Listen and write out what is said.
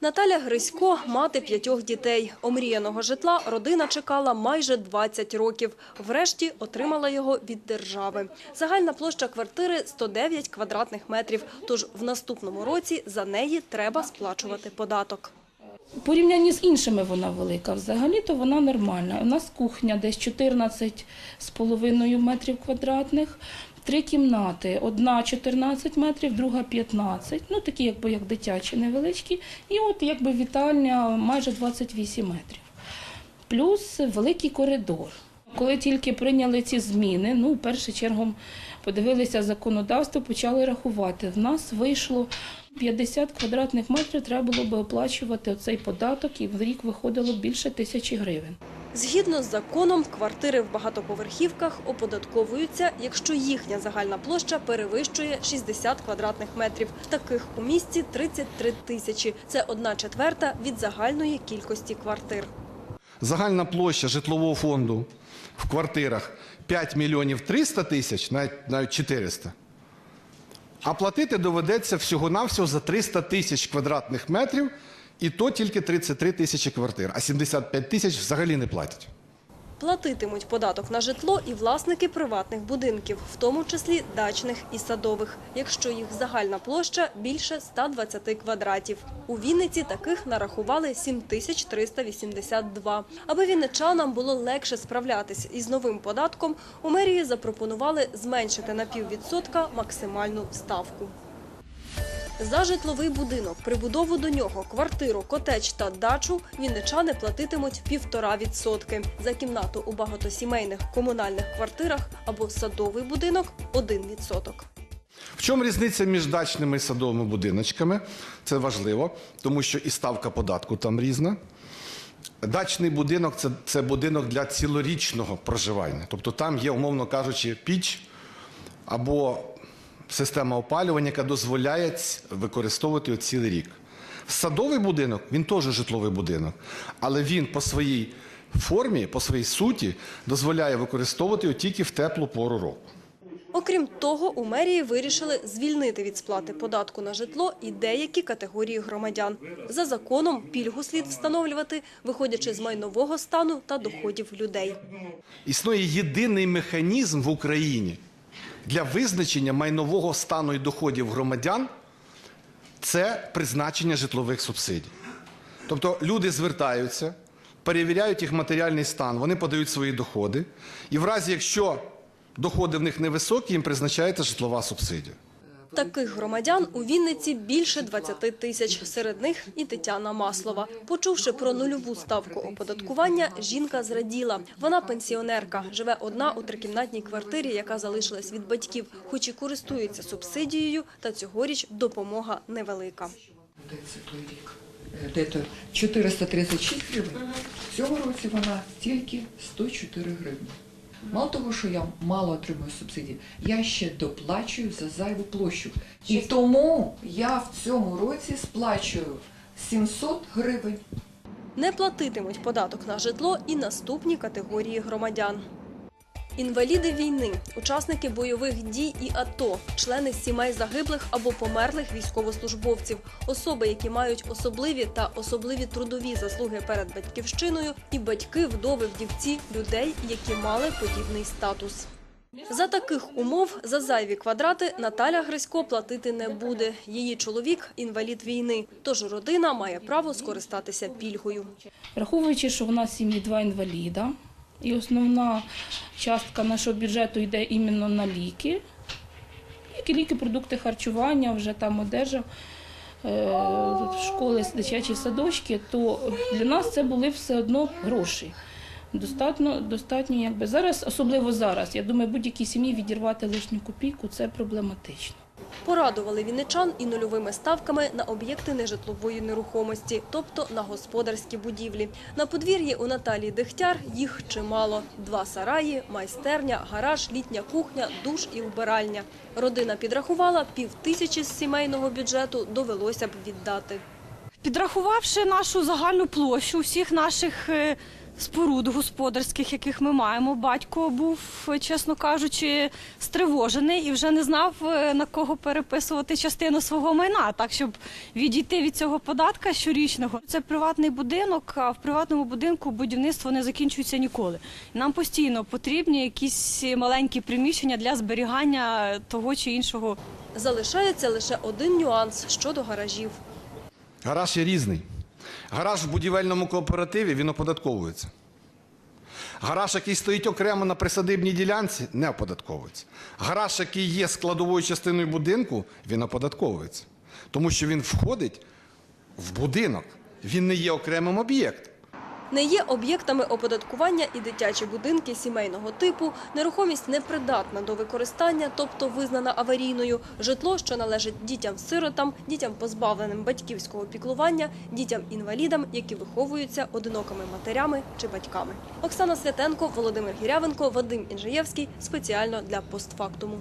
Наталя Грисько – мати п'ятьох дітей. Омріяного житла родина чекала майже 20 років. Врешті отримала його від держави. Загальна площа квартири – 109 квадратних метрів. Тож в наступному році за неї треба сплачувати податок. У порівнянні з іншими вона велика. Взагалі-то вона нормальна. У нас кухня десь 14,5 метрів квадратних, три кімнати. Одна 14 метрів, друга 15. Ну, такі якби як дитячі невеличкі. І от якби вітальня майже 28 метрів. Плюс великий коридор. Коли тільки прийняли ці зміни, ну, першу чергу подивилися законодавство, почали рахувати. В нас вийшло 50 квадратних метрів, треба було би оплачувати оцей податок, і в рік виходило більше тисячі гривень. Згідно з законом, квартири в багатоповерхівках оподатковуються, якщо їхня загальна площа перевищує 60 квадратних метрів. Таких у місті 33 тисячі. Це одна четверта від загальної кількості квартир. Загальна площа житлового фонду в квартирах 5 мільйонів 300 тисяч, навіть, навіть 400. А платити доведеться всього-навсього за 300 тисяч квадратних метрів, і то тільки 33 тисячі квартир, а 75 тисяч взагалі не платять. Платитимуть податок на житло і власники приватних будинків, в тому числі дачних і садових, якщо їх загальна площа більше 120 квадратів. У Вінниці таких нарахували 7382. Аби вінничанам було легше справлятись із новим податком, у мерії запропонували зменшити на піввідсотка максимальну ставку. За житловий будинок, прибудову до нього, квартиру, котедж та дачу вінничани платитимуть півтора відсотки. За кімнату у багатосімейних комунальних квартирах або садовий будинок – один відсоток. В чому різниця між дачними і садовими будиночками? Це важливо, тому що і ставка податку там різна. Дачний будинок це, це будинок для цілорічного проживання. Тобто там є, умовно кажучи, піч або система опалювання, яка дозволяє використовувати його цілий рік. Садовий будинок він теж житловий будинок, але він по своїй формі, по своїй суті дозволяє використовувати його тільки в теплу пору року. Окрім того, у мерії вирішили звільнити від сплати податку на житло і деякі категорії громадян. За законом пільгу слід встановлювати, виходячи з майнового стану та доходів людей. Існує єдиний механізм в Україні для визначення майнового стану і доходів громадян це призначення житлових субсидій. Тобто люди звертаються, перевіряють їх матеріальний стан, вони подають свої доходи, і в разі, якщо доходи в них невисокі, їм призначається житлова субсидія. Таких громадян у Вінниці більше 20 тисяч. Серед них і Тетяна Маслова. Почувши про нульову ставку оподаткування, жінка зраділа. Вона пенсіонерка, живе одна у трикімнатній квартирі, яка залишилась від батьків, хоч і користується субсидією, та цьогоріч допомога невелика. Де це той рік? Е, Де то 436 гривень. В цьому році вона тільки 104 гривні. Мало того, що я мало отримую субсидії, я ще доплачую за зайву площу. І тому я в цьому році сплачую 700 гривень. Не платитимуть податок на житло і наступні категорії громадян. Інваліди війни, учасники бойових дій і АТО, члени сімей загиблих або померлих військовослужбовців, особи, які мають особливі та особливі трудові заслуги перед батьківщиною, і батьки, вдови, вдівці людей, які мали подібний статус. За таких умов за зайві квадрати Наталя Грисько платити не буде. Її чоловік – інвалід війни, тож родина має право скористатися пільгою. Враховуючи, що в нас сім'ї два інваліда, і основна частка нашого бюджету йде іменно на ліки. Ліки, ліки, продукти харчування, вже там одежа, е, школи, дитячі садочки, то для нас це були все одно гроші. Достатньо, достатньо, якби зараз, особливо зараз, я думаю, будь-якій сім'ї відірвати лишню копійку це проблематично. Порадували вінничан і нульовими ставками на об'єкти нежитлової нерухомості, тобто на господарські будівлі. На подвір'ї у Наталії Дегтяр їх чимало. Два сараї, майстерня, гараж, літня кухня, душ і вбиральня. Родина підрахувала, пів тисячі з сімейного бюджету довелося б віддати. Підрахувавши нашу загальну площу всіх наших е, споруд господарських, яких ми маємо. Батько був, чесно кажучи, стривожений і вже не знав е, на кого переписувати частину свого майна, так щоб відійти від цього податка щорічного. Це приватний будинок, а в приватному будинку будівництво не закінчується ніколи. Нам постійно потрібні якісь маленькі приміщення для зберігання того чи іншого Залишається лише один нюанс щодо гаражів. Гараж є різний. Гараж в будівельному кооперативі він оподатковується. Гараж, який стоїть окремо на присадибній ділянці, не оподатковується. Гараж, який є складовою частиною будинку, він оподатковується. Тому що він входить в будинок. Він не є окремим об'єктом. Не є об'єктами оподаткування і дитячі будинки сімейного типу, нерухомість непридатна до використання, тобто визнана аварійною, житло, що належить дітям-сиротам, дітям позбавленим батьківського піклування, дітям-інвалідам, які виховуються одинокими матерями чи батьками. Оксана Святенко, Володимир Гірявенко, Вадим Інжиєвський спеціально для постфактуму.